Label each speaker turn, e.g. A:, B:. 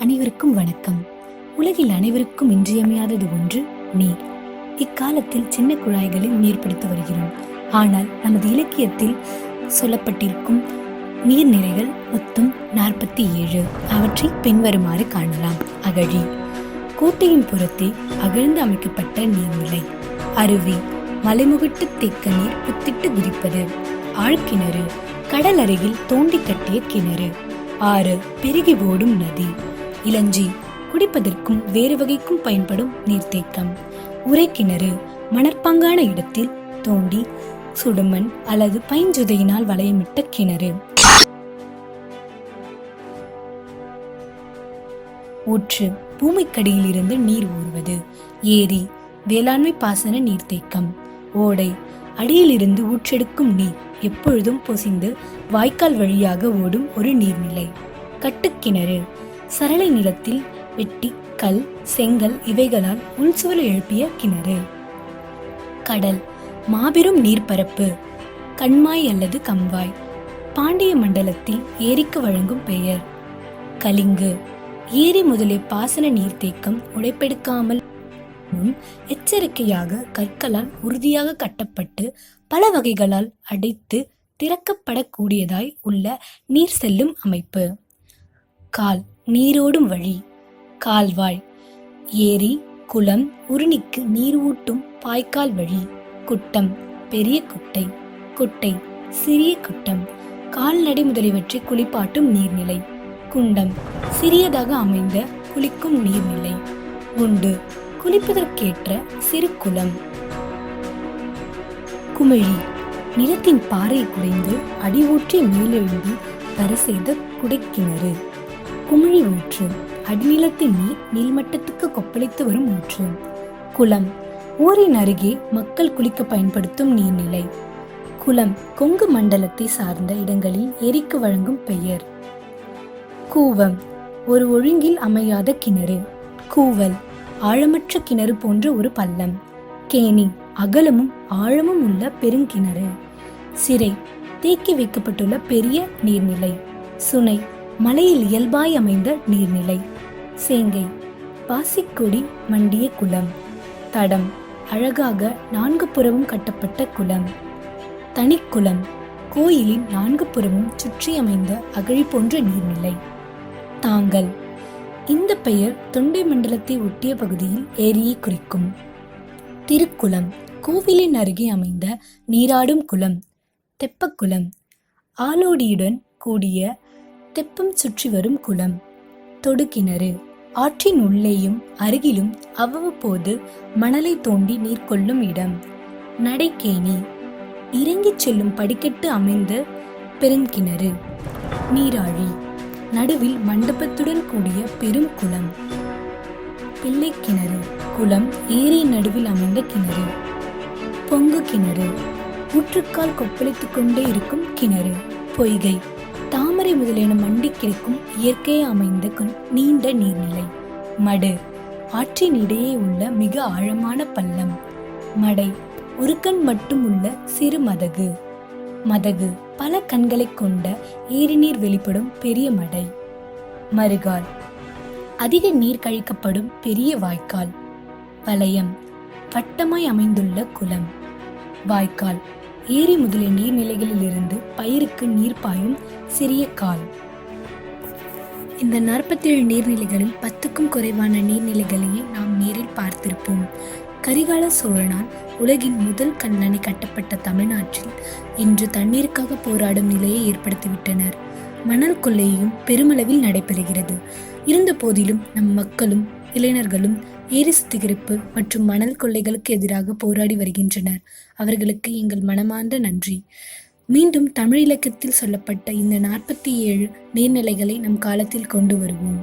A: அனைவருக்கும் வணக்கம். உலகில் அனைவருக்கும் இன்றியமையாதது ஒன்று நீர் இக்காலத்தில் சின்ன குழாய்களில் நீர் பிடித்து வருகிறோம். ஆனால் நமது இலக்கியத்தில் சொல்லப்பட்டிருக்கும் நீர்நிலைகள் மொத்தம் நாற்பத்தி ஏழு. அவற்றை பின்வருமாறு காணலாம். அகழி. கோட்டையின் புறத்தே அகழ்ந்து அமைக்கப்பட்ட நீர்நிலை. அருவி. மலைமுகட்டு தேக்க நீர் புத்திட்டு குதிப்பது. ஆழ்கிணறு. கடல் அருகில் தோண்டி கட்டிய கிணறு. ஆறு. பெருகி ஓடும் நதி. இளஞ்சி குடிப்பதற்கும் வேறு வகைக்கும் பயன்படும் நீர்த்தேக்கம். உரைக்கிணறு மணற்பாங்கான இடத்தில் தோண்டி சுடுமண் அல்லது பைஞ்சுதையினால் வளையமிட்ட கிணறு. ஊற்று பூமிக்கடியிலிருந்து நீர் ஊறுவது. ஏரி வேளாண்மை பாசன நீர்த்தேக்கம். ஓடை அடியிலிருந்து ஊற்றெடுக்கும் நீர் எப்பொழுதும் பொசிந்து வாய்க்கால் வழியாக ஓடும் ஒரு நீர்நிலை. கட்டுக்கிணறு சரளை நிலத்தில் வெட்டி கல் செங்கல் இவைகளால் உள்சுவர் எழுப்பிய கிணறு. கடல் மாபெரும் நீர்ப்பரப்பு கண்மாய் அல்லது கம்வாய் பாண்டிய மண்டலத்தில் ஏரிக்கு வழங்கும் பெயர். கலிங்கு ஏரி முதலிய பாசன நீர்த்தேக்கம் உடைப்பெடுக்காமல் முன் எச்சரிக்கையாக கற்களால் உறுதியாக கட்டப்பட்டு பல வகைகளால் அடைத்து திறக்கப்படக்கூடியதாய் உள்ள நீர் செல்லும் அமைப்பு. கால் நீரோடும் வழி. கால்வாய். ஏரி குளம் உருணிக்கு நீர் ஊட்டும் பாய்க்கால் வழி. குட்டம் பெரிய குட்டை. குட்டை சிறிய குட்டம். கால்நடை முதலியவற்றை குளிப்பாட்டும் நீர்நிலை. குண்டம் சிறியதாக அமைந்த குளிக்கும் நீர்நிலை. உண்டு குளிப்பதற்கேற்ற சிறு குளம். குமிழி நிலத்தின் பாறை குடைந்து அடி ஊற்றி மேலெழுந்து வர செய்த குடைக்கிணறு. குமிழி ஊற்று. அடிநிலத்தின் நீர் நீள்மட்டத்துக்கு கொப்பளித்து வரும் ஊற்று. குளம். ஊரின் அருகே மக்கள் குளிக்க பயன்படுத்தும் நீர்நிலை. குளம் கொங்கு மண்டலத்தை சார்ந்த இடங்களில் எரிக்கு வழங்கும் பெயர். கூவம். ஒரு ஒழுங்கில் அமையாத கிணறு. கூவல். ஆழமற்ற கிணறு போன்ற ஒரு பள்ளம். கேணி. அகலமும் ஆழமும் உள்ள பெருங்கிணறு. சிறை. தேக்கி வைக்கப்பட்டுள்ள பெரிய நீர்நிலை. சுனை. மலையில் இயல்பாய் அமைந்த நீர்நிலை. சேங்கை. பாசிக்கொடி மண்டிய குளம். தடம். அழகாக நான்கு புறமும் கட்டப்பட்ட குளம். தனிக்குளம். கோயிலின் நான்கு புறமும் சுற்றி அமைந்த அகழி போன்ற நீர்நிலை. தாங்கள் இந்த பெயர் தொண்டை மண்டலத்தை ஒட்டிய பகுதியில் ஏரியை குறிக்கும். திருக்குளம். கோவிலின் அருகே அமைந்த நீராடும் குளம். தெப்பக்குளம். ஆலோடியுடன் கூடிய தெப்பம் சுற்றி வரும் குளம். தொடுக்கிணறு. ஆற்றின் உள்ளேயும் அருகிலும் அவ்வப்போது மணலை தோண்டி நீர் கொள்ளும் இடம். நடைக்கேணி. இறங்கிச் செல்லும் படிக்கட்டு அமைந்த பெருங்கிணறு. நீராழி. நடுவில் மண்டபத்துடன் கூடிய பெரும் குளம். பிள்ளை கிணறு குளம் ஏரி நடுவில் அமைந்த கிணறு. பொங்கு கிணறு. ஊற்றுக்கால் கொப்பளித்துக் கொண்டே இருக்கும் கிணறு. பொய்கை. தாமரை முதலியன மண்டி கிடக்கும் இயற்கையை அமைந்த நீண்ட நீர்நிலை. மடு. ஆற்றின் இடையே உள்ள மிக ஆழமான பள்ளம். மடை. ஒரு கண் மட்டும் உள்ள சிறு மதகு. மதகு. பல கண்களை கொண்ட ஏரிநீர் வெளிப்படும் பெரிய மடை. மறுகால். அதிக நீர் கழிக்கப்படும் பெரிய வாய்க்கால். வளையம். வட்டமாய் அமைந்துள்ள குளம். வாய்க்கால். ஏரி முதலிய நீர்நிலைகளிலிருந்து பயிருக்கு நீர் பாயும் சிறிய கால். இந்த நாற்பத்தேழு நீர்நிலைகளில் பத்துக்கும் குறைவான நீர்நிலைகளையே நாம் நேரில் பார்த்திருப்போம். கரிகால சோழனால் உலகின் முதல் கண்ணணை கட்டப்பட்ட தமிழ்நாட்டில் இன்று தண்ணீருக்காக போராடும் நிலையை ஏற்படுத்திவிட்டனர். மணல் கொள்ளையும் பெருமளவில் நடைபெறுகிறது. இருந்த போதிலும் நம் மக்களும் இளைஞர்களும் ஏரி சுத்திகரிப்பு மற்றும் மணல் கொள்ளைகளுக்கு எதிராக போராடி வருகின்றனர். அவர்களுக்கு எங்கள் மனமார்ந்த நன்றி. மீண்டும் தமிழ் இலக்கத்தில் சொல்லப்பட்ட இந்த நாற்பத்தி ஏழு நீர்நிலைகளை நம் காலத்தில் கொண்டு வருவோம்.